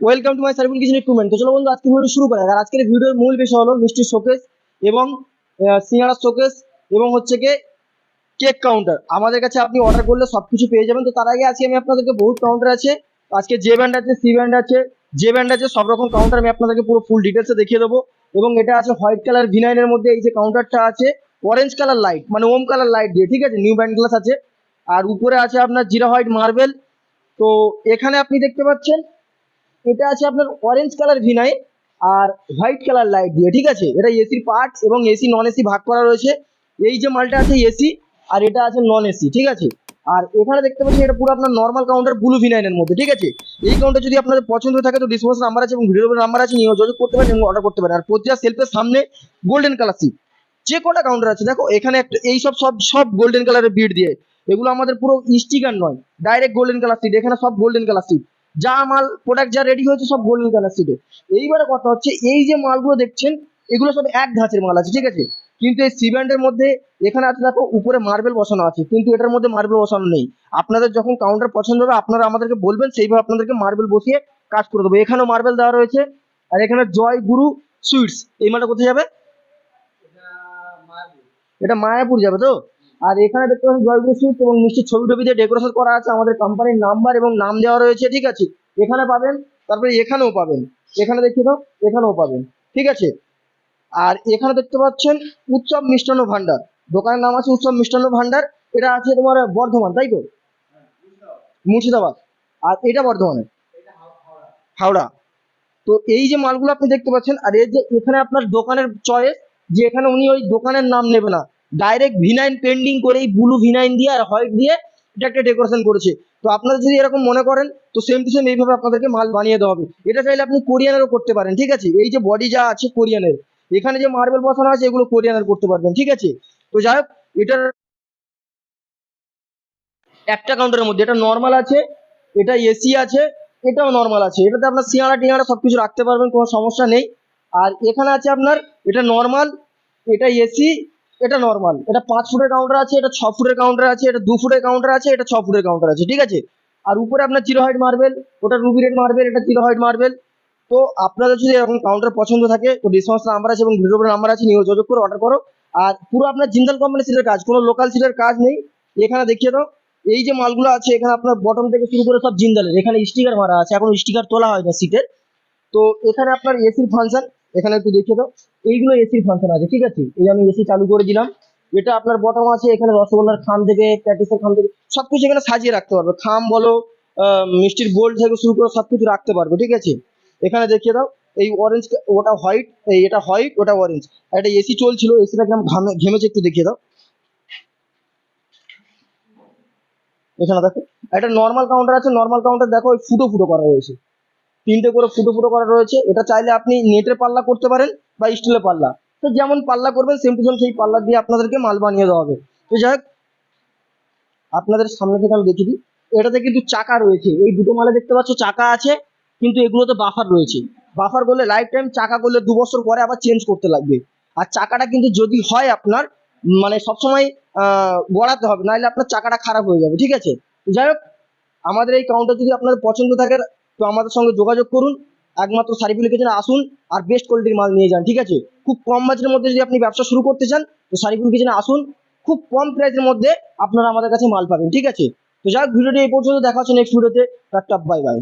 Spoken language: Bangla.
ওয়েলকাম টু মাই সার্ভিল কিচেন ইকুইপমেন্ট তো চলো বন্ধু, আজকে ভিডিও শুরু করা আর আজকের ভিডিওর মূল বিষয় হলো মিষ্টির শোকেস এবং সিঙ্গারার শোকেস এবং হচ্ছে কি কেক কাউন্টার আমাদের কাছে আপনি অর্ডার করলে সব কিছু পেয়ে যাবেন। তো তার আগে আজকে আমি আপনাদেরকে বহুত কাউন্টার আছে। আজকে জে ব্যান্ড আছে, সি ব্যান্ড আছে। জে ব্যান্ড আছে, সব রকম কাউন্টার আমি আপনাদেরকে পুরো ফুল ডিটেলসে দেখিয়ে দেবো। এবং এটা আছে হোয়াইট কালার ভিনাইনের মধ্যে এই যে কাউন্টারটা আছে অরেঞ্জ কালার লাইট মানে ওম কালার লাইট দিয়ে, ঠিক আছে? নিউ ব্যান্ড গ্লাস আছে। আর উপরে আছে আপনার জিরা হোয়াইট মার্বেল তো এখানে আপনি দেখতে পাচ্ছেন এটা আছে আপনার অরেঞ্জ কালার ভিনাইল আর হোয়াইট কালার লাইট দিয়ে, ঠিক আছে? এটা এসির পার্টস এবং এসি নন এসি ভাগ করা রয়েছে। এই যে মালটা আছে এসি আর এটা আছে নন এসি ঠিক আছে? আর এখানে দেখতে পাচ্ছেন এটা পুরো আপনার নর্মাল কাউন্টার ব্লু ভিনাইনের মধ্যে, ঠিক আছে? এই কাউন্টার যদি আপনাদের পছন্দ থাকে তো ডিসপোজ নাম্বার আছে এবং ভিডিওর নাম্বার আছে নিয়ে যোগাযোগ করতে পারেন এবং অর্ডার করতে পারেন। আর প্রতিটা সেলফের সামনে গোল্ডেন কালার সিট যে কটা কাউন্টার আছে, দেখো, এখানে একটা, এই সব সব সব গোল্ডেন কালারের বিট দিয়ে। এগুলো আমাদের পুরো স্টিকার নয় ডাইরেক্ট গোল্ডেন কালার সিট এখানে সব গোল্ডেন কালার সিট যা মাল প্রোডাক্ট যা রেডি হয়েছে সব গোল্ডেন কালার সিটে এইবারে কথা হচ্ছে, এই যে মালগুলো দেখছেন, এগুলো সব এক ধাঁচের মাল আছে, ঠিক আছে? কিন্তু এই সিব্যান্ডের মধ্যে, এখানে আছে দেখো, উপরে মার্বেল বসানো আছে, কিন্তু এটার মধ্যে মার্বেল বসানো নেই। আপনাদের যখন কাউন্টার পছন্দ হবে, আপনারা আমাদেরকে বলবেন, সেইভাবে আপনাদেরকে মার্বেল বসিয়ে কাজ করে দেবো। এখানেও মার্বেল দেওয়া রয়েছে, আর এখানে জয় গুরু সুইটস এই মালটা কোথায় যাবে? এটা মায়াপুর যাবে তো? আর এখানে দেখতে পাচ্ছেন জয়গুরু সুইট এবং মিষ্টির ছবি টবি দিয়ে ডেকোরেশন করা আছে আমাদের কোম্পানির নাম্বার এবং নাম দেওয়া রয়েছে, ঠিক আছে? এখানে পাবেন, তারপরে এখানেও পাবেন। এখানে দেখিয়ে দাও এখানেও পাবেন, ঠিক আছে? আর এখানে দেখতে পাচ্ছেন উৎসব মিষ্টান্ন ভান্ডার। দোকানের নাম আছে উৎসব মিষ্টান্ন ভান্ডার। এটা আছে তোমার বর্ধমান, তাই তো? মুর্শিদাবাদ। আর এটা বর্ধমানে হাওড়া। তো এই যে মালগুলো আপনি দেখতে পাচ্ছেন, আর এই যে এখানে আপনার দোকানের চয়েস যে এখানে উনি ওই দোকানের নাম নেবে না ডাইরেক্ট ভিনাইন পেন্ডিং করে এই ব্লু ভিনাইন দিয়ে আর হোয়াইট দিয়ে এটা একটা ডেকোরেশন করেছে। তো আপনারা যদি এরকম মনে করেন, তো সেম টু সেম এইভাবে আপনাদেরকে মাল বানিয়ে দেওয়া হবে। এটা চাইলে আপনি কোরিয়ানেরও করতে পারেন, ঠিক আছে? এই যে বডি যা আছে কোরিয়ানের, এখানে যে মার্বেল বসানো আছে, এগুলো কোরিয়ানের করতে পারবেন, ঠিক আছে? তো যাই হোক, এটার একটা কাউন্টারের মধ্যে, এটা নর্মাল আছে, এটা এসি আছে, এটাও নর্মাল আছে। এটাতে আপনার সিয়ারা টিয়ারা সব কিছু রাখতে পারবেন, কোনো সমস্যা নেই। আর এখানে আছে আপনার, এটা নর্মাল এটা এসি এটা নর্মাল এটা পাঁচ ফুটের কাউন্টার আছে, এটা ছ ফুটের কাউন্টার আছে, এটা দু ফুটের কাউন্টার আছে, এটা ছ ফুটের কাউন্টার আছে, ঠিক আছে? আর উপরে আপনার জিরো হাইট মার্বেল ওটা রুবি রেড মার্বেল এটা জিরো হাইট মার্বেল তো আপনাদের যদি এরকম কাউন্টার পছন্দ থাকে, তো ডিসকাউন্ট নাম্বার আছে এবং ভিডিওর নাম্বার আছে, নিয়ে যোগাযোগ করে অর্ডার করো। আর পুরো আপনার জিন্দাল কোম্পানি সিটের কাজ, কোনো লোকাল সিটের কাজ নেই। এখানে দেখিয়ে দাও, এই যে মালগুলো আছে, এখানে আপনার বটম থেকে শুরু করে সব জিন্দালের, এখানে স্টিকার মারা আছে, এখন স্টিকার তোলা হয় না সিটের তো এখানে আপনার এসির ফাংশন এখানে একটু দেখিয়ে দাও। এইগুলো এসির ফাংশন আছে, ঠিক আছে? এই আমি এসি চালু করে দিলাম। এটা আপনার বটম আছে, এখানে রসগোল্লার খাম থেকে, প্যাটিসের খাম থেকে, সবকিছু এখানে সাজিয়ে রাখতে পারবে। খাম বলো মিষ্টির বোল্ড থেকে শুরু করে সবকিছু রাখতে পারবে, ঠিক আছে? এখানে দেখিয়ে দাও, এই অরেঞ্জ ওটা হোয়াইট এই এটা হোয়াইট ওটা অরেঞ্জ একটা এসি চলছিল এসিটা কেমন ঘামে, ঘেমেছে একটু দেখিয়ে দাও। এখানে দেখো একটা নর্মাল কাউন্টার আছে নর্মাল কাউন্টার দেখো ফুটো ফুটো করা রয়েছে তিনটে করে ফুটো ফুটো করা রয়েছে। এটা চাইলে আপনি নেটের পাল্লা করতে পারেন বা স্টিলের পাল্লা। তো যেমন পাল্লা করবেন সেম টু সেম সেই পাল্লা দিয়ে আপনাদেরকে মাল বানিয়ে দেওয়া হবে। তো যাই হোক, আপনাদের সামনে থেকে আমি দিই। এটাতে কিন্তু চাকা রয়েছে। এই দুটো মালে দেখতে পাচ্ছ, চাকা আছে, কিন্তু এগুলোতে বাফার রয়েছে। বাফার করলে লাইফ টাইম চাকা করলে দু বছর পরে আবার চেঞ্জ করতে লাগবে। আর চাকাটা কিন্তু যদি হয় আপনার মানে সবসময় গড়াতে হবে, নাহলে আপনার চাকাটা খারাপ হয়ে যাবে। ঠিক আছে? যাই হোক, আমাদের এই কাউন্টার যদি আপনাদের পছন্দ থাকে তো আমাদের সঙ্গে যোগাযোগ করুন। একমাত্র সারিফুল কিচেনে আসুন আর বেস্ট কোয়ালিটির মাল নিয়ে যান, ঠিক আছে? খুব কম বাজেটের মধ্যে যদি আপনি ব্যবসা শুরু করতে চান, তো সারিফুল কিচেনে আসুন। খুব কম প্রাইসের মধ্যে আপনারা আমাদের কাছে মাল পাবেন, ঠিক আছে? তো যাক ভিডিওটি এই পর্যন্ত, দেখা হচ্ছে নেক্সট ভিডিওতে টাটা বাই বাই